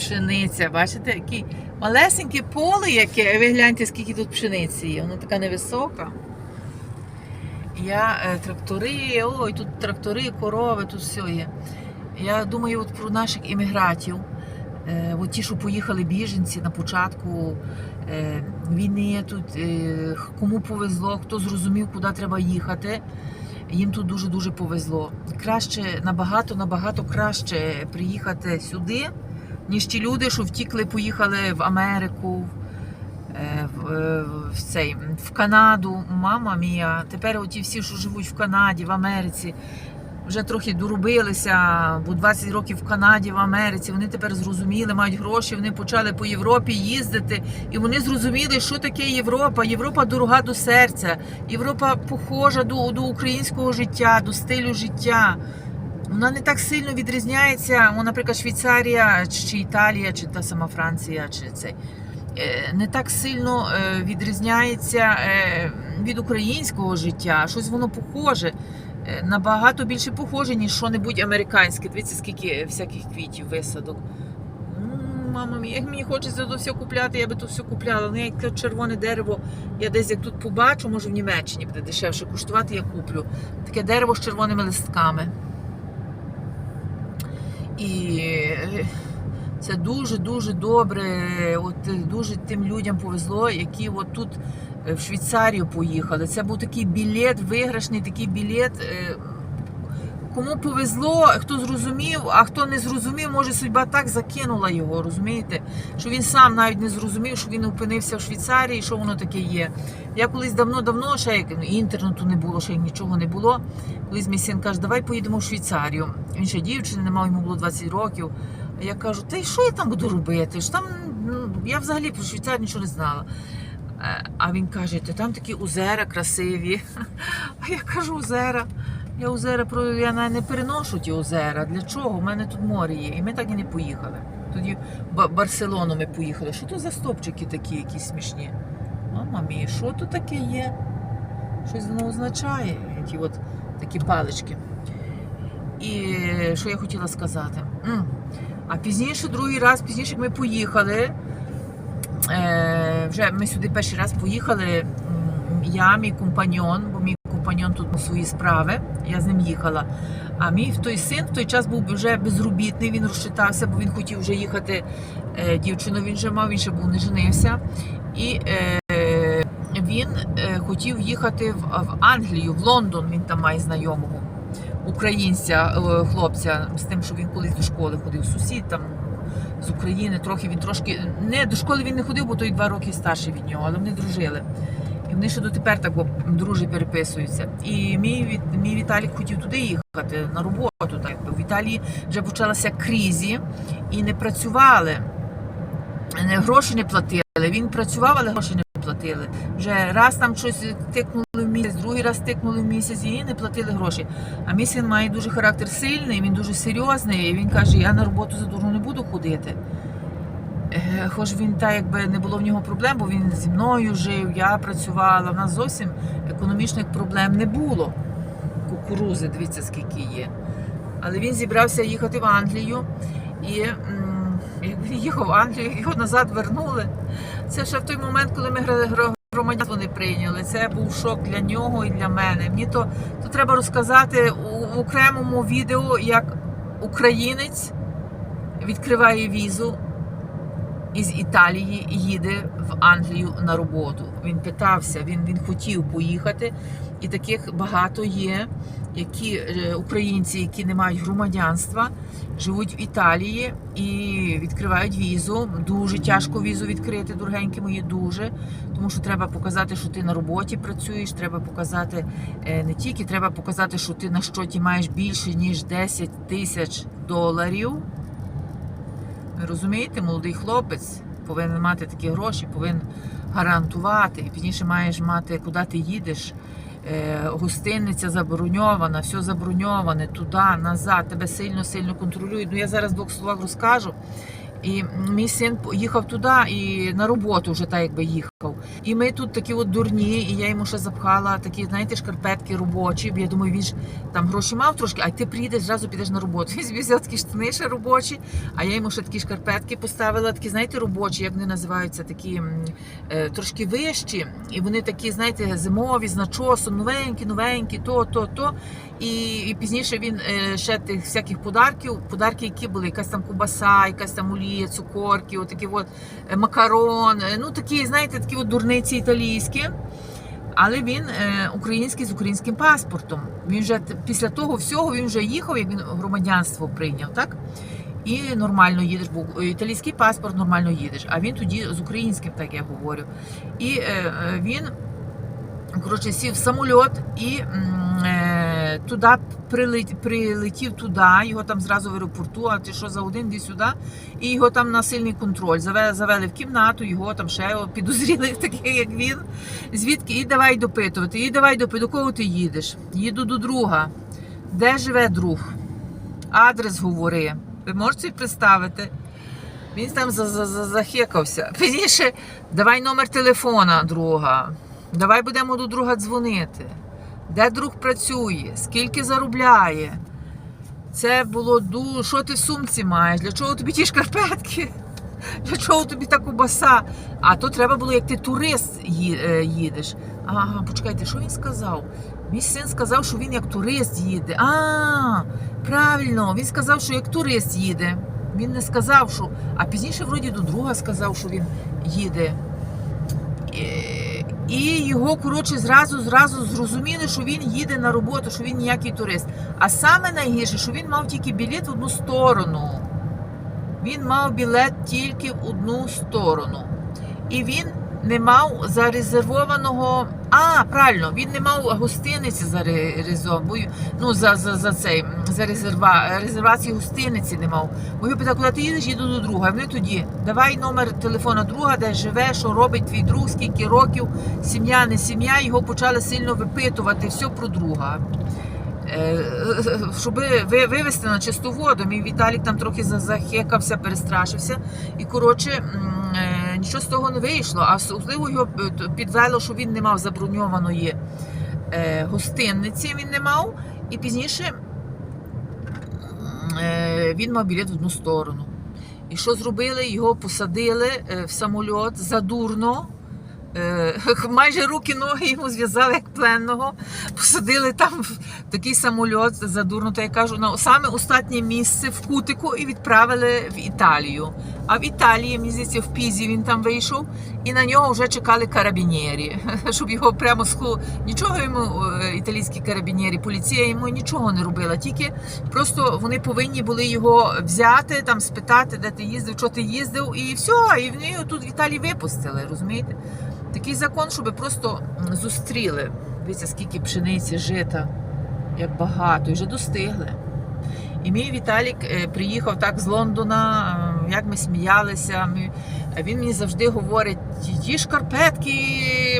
пшениця. Бачите, які малесеньке поле, яке. Ви гляньте, скільки тут пшениці є. Воно така невисока. Я е, трактори, ой, тут трактори, корови, тут все є. Я думаю от про наших іммігратів. Е, от ті, що поїхали біженці на початку е, війни, тут кому повезло, хто зрозумів, куди треба їхати. Їм тут дуже-дуже повезло. Краще, набагато, набагато краще приїхати сюди, ніж ті люди, що втікли, поїхали в Америку, е, е, в, цей, в Канаду. Мама мія. Тепер оті всі, що живуть в Канаді, в Америці, вже трохи доробилися, бо 20 років в Канаді, в Америці. Вони тепер зрозуміли, мають гроші, вони почали по Європі їздити, і вони зрозуміли, що таке Європа. Європа дорога до серця. Європа похожа до, до українського життя, до стилю життя. Вона не так сильно відрізняється, ну, наприклад, Швейцарія, чи Італія, чи та сама Франція, чи цей. Е, Не так сильно е, відрізняється е, від українського життя. Щось воно похоже, набагато більше похоже, ніж що-небудь американське. Дивіться, скільки всяких квітів, висадок. Мама мія, як мені хочеться то все купляти, я би то все купляла. Ну, як червоне дерево, я десь як тут побачу, може в Німеччині буде дешевше коштувати, я куплю. Таке дерево з червоними листками. І е, це дуже-дуже добре. От е, дуже тим людям повезло, які от тут е, в Швейцарію поїхали. Це був такий білет, виграшний такий білет. Кому повезло, хто зрозумів, а хто не зрозумів, може судьба так закинула його, розумієте? Що він сам навіть не зрозумів, що він опинився в Швейцарії, що воно таке є. Я колись давно-давно, ще як ну, інтернету не було, ще нічого не було. Колись мій син каже, давай поїдемо в Швейцарію. Він ще дівчини не мав, йому було 20 років. А я кажу, та й що я там буду робити? Ж там ну, я взагалі про Швейцарію нічого не знала. Е, А він каже, ти там такі озера красиві. А я кажу, озера. Я озера я не переношу ті озера. Для чого? У мене тут море є. І ми так і не поїхали. Тоді в Барселону ми поїхали. Що то за стопчики такі, якісь смішні? Мама мія, що то таке є? Щось воно означає, ті от такі палички. І що я хотіла сказати? А пізніше, другий раз, пізніше, ми поїхали. Е, вже ми сюди перший раз поїхали. Я, мій компаньон, бо мій компаньон тут мав свої справи. Я з ним їхала. А мій той син в той час був вже безробітний, він розчитався, бо він хотів вже їхати. Е, дівчину він вже мав, він ще був не женився. І е, він е, хотів їхати в, в Англію, в Лондон. Він там має знайомого українця, е, хлопця, з тим, що він колись до школи ходив. Сусід там з України, трохи він трошки. Не до школи він не ходив, бо той два роки старший від нього, але вони дружили. І вони ще дотепер так дружі переписуються. І мій, Віт- мій Віталік хотів туди їхати на роботу. Так. В Італії вже почалася кризі і не працювали. Не- Гроші не платили. Він працював, але гроші не платили. Вже раз там щось тикнули в місяць, другий раз тикнули в місяць і не платили гроші. А мій син має дуже характер сильний, він дуже серйозний. І він каже: я на роботу за дурно не буду ходити. Е, Хоч він так, якби не було в нього проблем, бо він зі мною жив, я працювала. У нас зовсім економічних проблем не було. Кукурузи, дивіться, скільки є. Але він зібрався їхати в Англію і м, як він їхав в Англію, його назад вернули. Це ще в той момент, коли ми громадянство не прийняли. Це був шок для нього і для мене. Мені то, то треба розказати у, в окремому відео, як українець відкриває візу із Італії їде в Англію на роботу. Він питався, він, він хотів поїхати, і таких багато є, які е, українці, які не мають громадянства, живуть в Італії і відкривають візу. Дуже тяжко візу відкрити, дорогенькі мої, дуже. Тому що треба показати, що ти на роботі працюєш. Треба показати е, не тільки треба показати, що ти на щоті маєш більше ніж 10 тисяч доларів. Ви розумієте, молодий хлопець повинен мати такі гроші, повинен гарантувати. І пізніше маєш мати, куди ти їдеш. Е, гостиниця заброньована, все заброньоване, туди, назад, тебе сильно-сильно контролюють. Ну я зараз в двох словах розкажу. І мій син їхав туди і на роботу вже так якби їхав. І ми тут такі от дурні, і я йому ще запхала такі, знаєте, шкарпетки робочі. Бо я думаю, він ж там гроші мав трошки, а ти приїдеш, зразу підеш на роботу. Він взяв такі штани ще робочі, а я йому ще такі шкарпетки поставила, такі, знаєте, робочі, як вони називаються, такі е, трошки вищі. І вони такі, знаєте, зимові, з начосом, новенькі, новенькі, то, то, то. І, і пізніше він е, ще тих всяких подарків, подарки, які були, якась там кубаса, якась там олія, цукорки, отакі от е, макарон, е, ну такі, знаєте, такі от дурниці італійські. Але він е, український з українським паспортом. Він вже після того всього він вже їхав, як він громадянство прийняв, так? І нормально їдеш, бо італійський паспорт нормально їдеш. А він тоді з українським, так я говорю. І е, е, він коротше, сів в самоліт і е, туди прилет, прилетів туди, його там зразу в аеропорту, а ти що за один йди сюди, і його там на сильний контроль. Завели, завели в кімнату, його там ще підозріли, такий, як він. Звідки і давай допитувати, і давай допитувати, до кого ти їдеш? Їду до друга. Де живе друг? Адрес говори. Ви можете представити? Він там за-. Пізніше, давай номер телефона друга. Давай будемо до друга дзвонити. Де друг працює? Скільки заробляє? Це було дуже. Що ти в сумці маєш? Для чого тобі ті шкарпетки? Для чого тобі та кубаса? А то треба було, як ти турист е, їдеш. Ага, почекайте, що він сказав? Мій син сказав, що він як турист їде. А, правильно, він сказав, що як турист їде. Він не сказав, що. А пізніше, вроді, до друга сказав, що він їде. І його, коротше, зразу зразу зрозуміли, що він їде на роботу, що він ніякий турист. А саме найгірше, що він мав тільки білет в одну сторону. Він мав білет тільки в одну сторону. І він не мав зарезервованого. А, правильно, він не мав гостиниці зарезервованої. Ну, за, за, за цей за резерва, резервації гостиниці не мав. Бо його питав, куди ти їдеш, їду до друга. Вони тоді давай номер телефона друга, де живе, що робить твій друг, скільки років, сім'я, не сім'я. Його почали сильно випитувати все про друга. Е, Щоб ви- вивести на чисту воду. Мій Віталік там трохи захекався, перестрашився. І коротше, нічого з того не вийшло. А особливо його е, підвело, що він не мав заброньованої е, гостинниці. Він не мав. І пізніше е, він мав білет в одну сторону. І що зробили? Його посадили е, в самоліт задурно. Е, Майже руки, ноги йому зв'язали як пленного, посадили там в такий самольот задурно, то я кажу, на саме останнє місце в кутику і відправили в Італію. А в Італії, мені здається, в Пізі він там вийшов, і на нього вже чекали карабінєрі, щоб його прямо сху... Нічого йому е, італійські карабінєрі, поліція йому нічого не робила. Тільки просто вони повинні були його взяти, там спитати, де ти їздив, що ти їздив, і все. І вони його тут в Італії випустили, розумієте? Такий закон, щоб просто зустріли. Дивіться, скільки пшениці, жита, як багато, і вже достигли. І мій Віталік е, приїхав так з Лондона, е, як ми сміялися. Він мені завжди говорить: ті шкарпетки,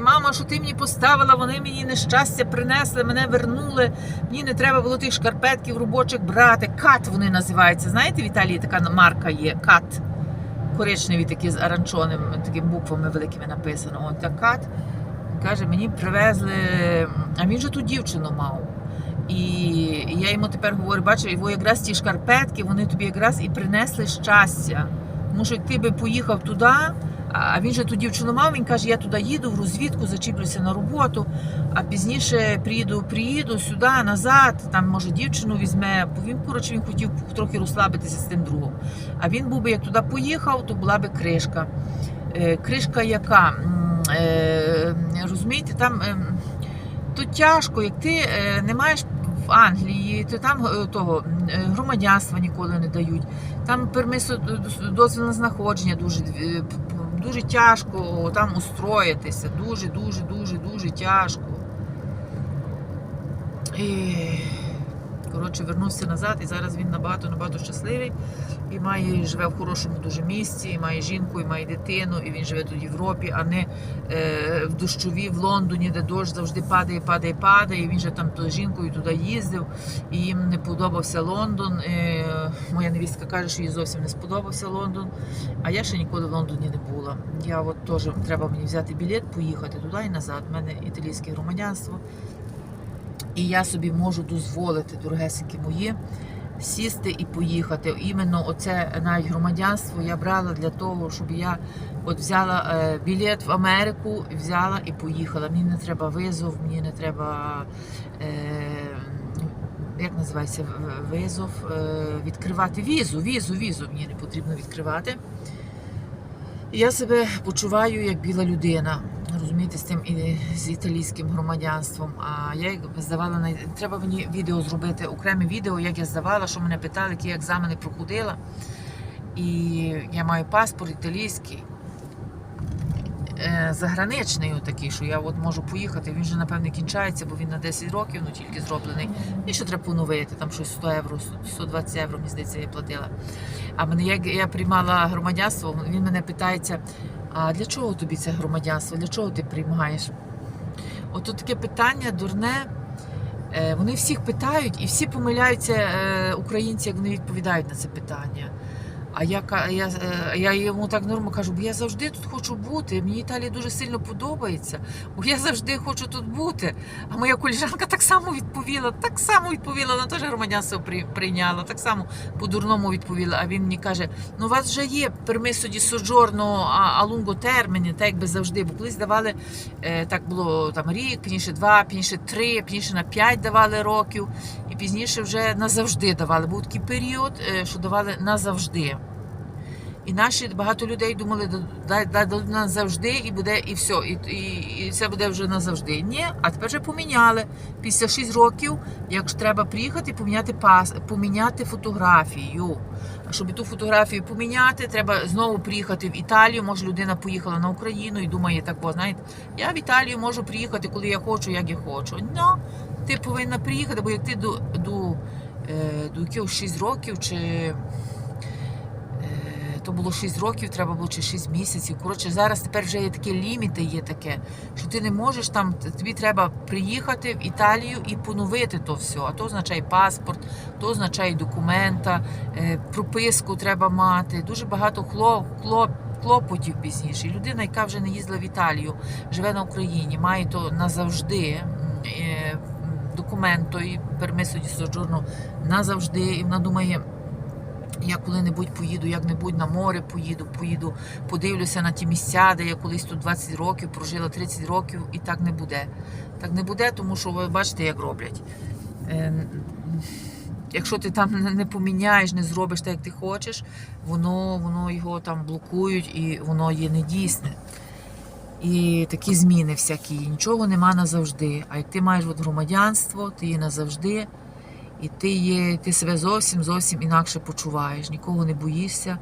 мама, що ти мені поставила, вони мені нещастя принесли, мене вернули. Мені не треба було тих шкарпетків робочих брати. Кат вони називаються. Знаєте, в така марка є кат. Коричневі такі з аранчоним, такими буквами великими написано. Он такат. Каже, мені привезли, а він же ту дівчину мав. І я йому тепер говорю, бачу, його якраз ті шкарпетки, вони тобі якраз і принесли щастя. Тому що ти би поїхав туди, а він же ту дівчину мав, він каже, я туди їду в розвідку, зачіплюся на роботу, а пізніше приїду, приїду сюди, назад, там, може, дівчину візьме, бо він, коротше, він хотів трохи розслабитися з тим другом. А він був би, як туди поїхав, то була би кришка. Е, кришка яка? Е, розумієте, там ем, то тяжко, як ти е, не маєш в Англії, то там того громадянства ніколи не дають. Там пермисо дозвіл на знаходження дуже, дуже тяжко там устроїтися. Дуже, дуже, дуже, дуже тяжко. І... Коротше, вернувся назад, і зараз він набагато набагато щасливий. І має живе в хорошому дуже місці, і має жінку, і має дитину, і він живе тут в Європі, а не е, в дощові в Лондоні, де дощ завжди падає, падає, падає. І він же там то жінкою туди їздив, і їм не подобався Лондон. Е, моя невістка каже, що їй зовсім не сподобався Лондон. А я ще ніколи в Лондоні не була. Я от теж треба мені взяти білет, поїхати туди і назад. У мене італійське громадянство. І я собі можу дозволити, дорогесенькі мої, сісти і поїхати. Іменно оце навіть громадянство я брала для того, щоб я от взяла е, білет в Америку, взяла і поїхала. Мені не треба визов, мені не треба. Е, як називається визов? Е, відкривати візу, візу, візу мені не потрібно відкривати. Я себе почуваю як біла людина. Розумієте, з тим і з італійським громадянством. А я як здавала на треба мені відео зробити, окреме відео, як я здавала, що мене питали, які екзамени проходила. І я маю паспорт італійський, е, заграничний такий, що я от можу поїхати. Він вже напевне кінчається, бо він на 10 років, ну тільки зроблений. І що треба поновити, там щось 100 євро, 120 євро, мені здається, я платила. А мене як я приймала громадянство, він мене питається. А для чого тобі це громадянство? Для чого ти приймаєш? От тут таке питання дурне. Е, Вони всіх питають і всі помиляються е, українці, як вони відповідають на це питання. А я, ка- я, е, я йому так нормально кажу, бо я завжди тут хочу бути. Мені Італія дуже сильно подобається, бо я завжди хочу тут бути. А моя коліжанка так само відповіла, так само відповіла, вона теж громадянство при- прийняла, так само по-дурному відповіла. А він мені каже: ну у вас вже є пермисо ді соджорно а, а терміні, так якби завжди. Бо колись давали е, так було там рік, пізніше два, пізніше три, пізніше на п'ять давали років, і пізніше вже назавжди давали. Був такий період, е, що давали назавжди. І наші багато людей думали, дай дадуть назавжди, і буде і все, і, і, і це буде вже назавжди. Ні, а тепер вже поміняли. Після 6 років, якщо треба приїхати, поміняти пас, поміняти фотографію. А щоб ту фотографію поміняти, треба знову приїхати в Італію. Може, людина поїхала на Україну і думає, так, бо знаєте, я в Італію можу приїхати, коли я хочу, як я хочу. Ну, ти повинна приїхати, бо як ти до, до, е, до якихось 6 років чи. То було 6 років, треба було чи 6 місяців. Коротше, зараз тепер вже є такі ліміти, є таке, що ти не можеш там, тобі треба приїхати в Італію і поновити то все. А то означає паспорт, то означає документа, е, прописку треба мати. Дуже багато хлоп, хлоп, клопотів пізніше. Людина, яка вже не їздила в Італію, живе на Україні, має то назавжди. е, Документ той пермисо ді назавжди, і вона думає, я коли-небудь поїду, як-небудь на море поїду, поїду, подивлюся на ті місця, де я колись тут 20 років прожила 30 років, і так не буде. Так не буде, тому що ви бачите, як роблять. Е, Якщо ти там не поміняєш, не зробиш так, як ти хочеш, воно, воно його там блокують і воно є недійсне. І такі зміни всякі, нічого нема назавжди. А як ти маєш от громадянство, ти є назавжди, і ти є, ти себе зовсім зовсім інакше почуваєш. Нікого не боїшся,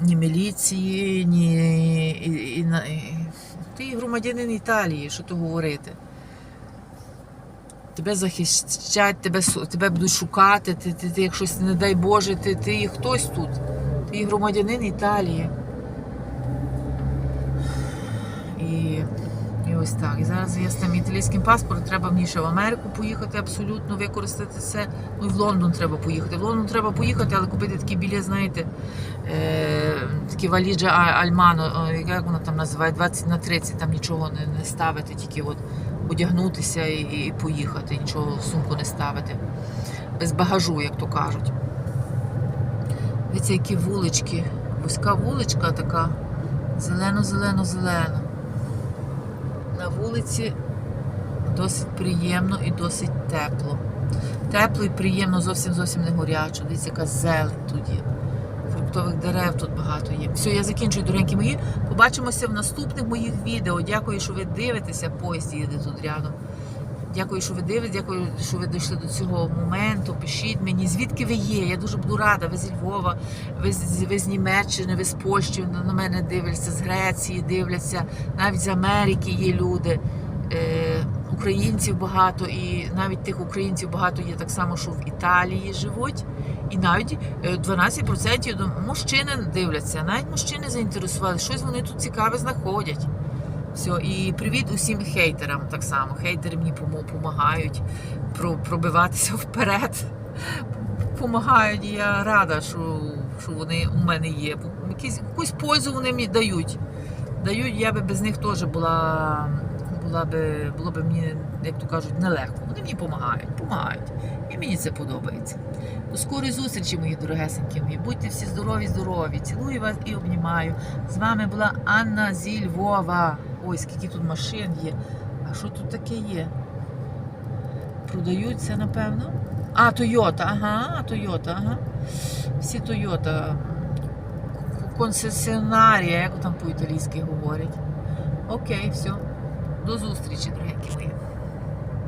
ні міліції, ні і, і, і, ти громадянин Італії, що то говорити. Тебе захищать, тебе, тебе будуть шукати, ти, ти, ти, якщо не дай Боже, ти, ти хтось тут. Ти є громадянин Італії. І, і ось так. І зараз я з тим італійським паспортом, треба мені ще в Америку поїхати, абсолютно використати це. Ну і в Лондон треба поїхати. В Лондон треба поїхати, але купити такі білі, знаєте, е, такі валіджа Альмано, е, як воно там називає, 20 на 30, там нічого не, не ставити, тільки от одягнутися і, і поїхати, нічого в сумку не ставити. Без багажу, як то кажуть. Дивіться, які вулички. Вузька вуличка така. Зелено-зелено-зелено. На вулиці досить приємно і досить тепло. Тепло і приємно, зовсім зовсім не горячо. Дивіться, яка зелень є. Фруктових дерев тут багато є. Все, я закінчую, доренькі мої. Побачимося в наступних моїх відео. Дякую, що ви дивитеся. Поїзд їде тут рядом. Дякую, що ви дивитесь, дякую, що ви дійшли до цього моменту. Пишіть мені, звідки ви є. Я дуже буду рада. Ви зі Львова, ви з, ви з Німеччини, ви з Польщі на мене дивляться, з Греції дивляться, навіть з Америки є люди. Е, українців багато, і навіть тих українців багато є так само, що в Італії живуть. І навіть е, 12% мужчини дивляться, навіть мужчини заінтересували, щось вони тут цікаве знаходять. Все, і привіт усім хейтерам так само. Хейтери мені допомагають пробиватися вперед. Помагають, я рада, що, що вони у мене є. Якісь, якусь пользу вони мені дають. Дають, я би без них теж була, була би, було б мені, як то кажуть, нелегко. Вони мені допомагають, допомагають. І мені це подобається. До скорої зустрічі, мої дорогесенькі мої. Будьте всі здорові, здорові. Цілую вас і обнімаю. З вами була Анна зі Львова. Ой, скільки тут машин є. А що тут таке є? Продаються, напевно. А, Тойота, ага, Тойота, ага. Всі Тойота. Концесіонарія, як там по-італійськи говорять. Окей, все. До зустрічі, дорогі мої.